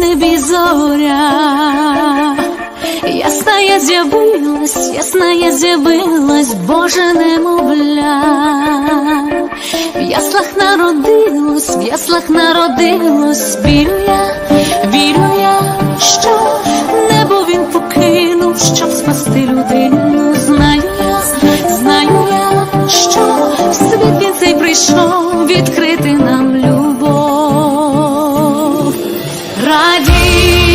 небі зоря, ясна я з'явилась, ясна я з'явилась, Боже немовля, в яслах народилось, в яслах народилось, вірю я, вірю я, що небо він покинув, щоб спасти людину. Знаю я, знаю я, що в світ він цей прийшов відкрити нам. I dream.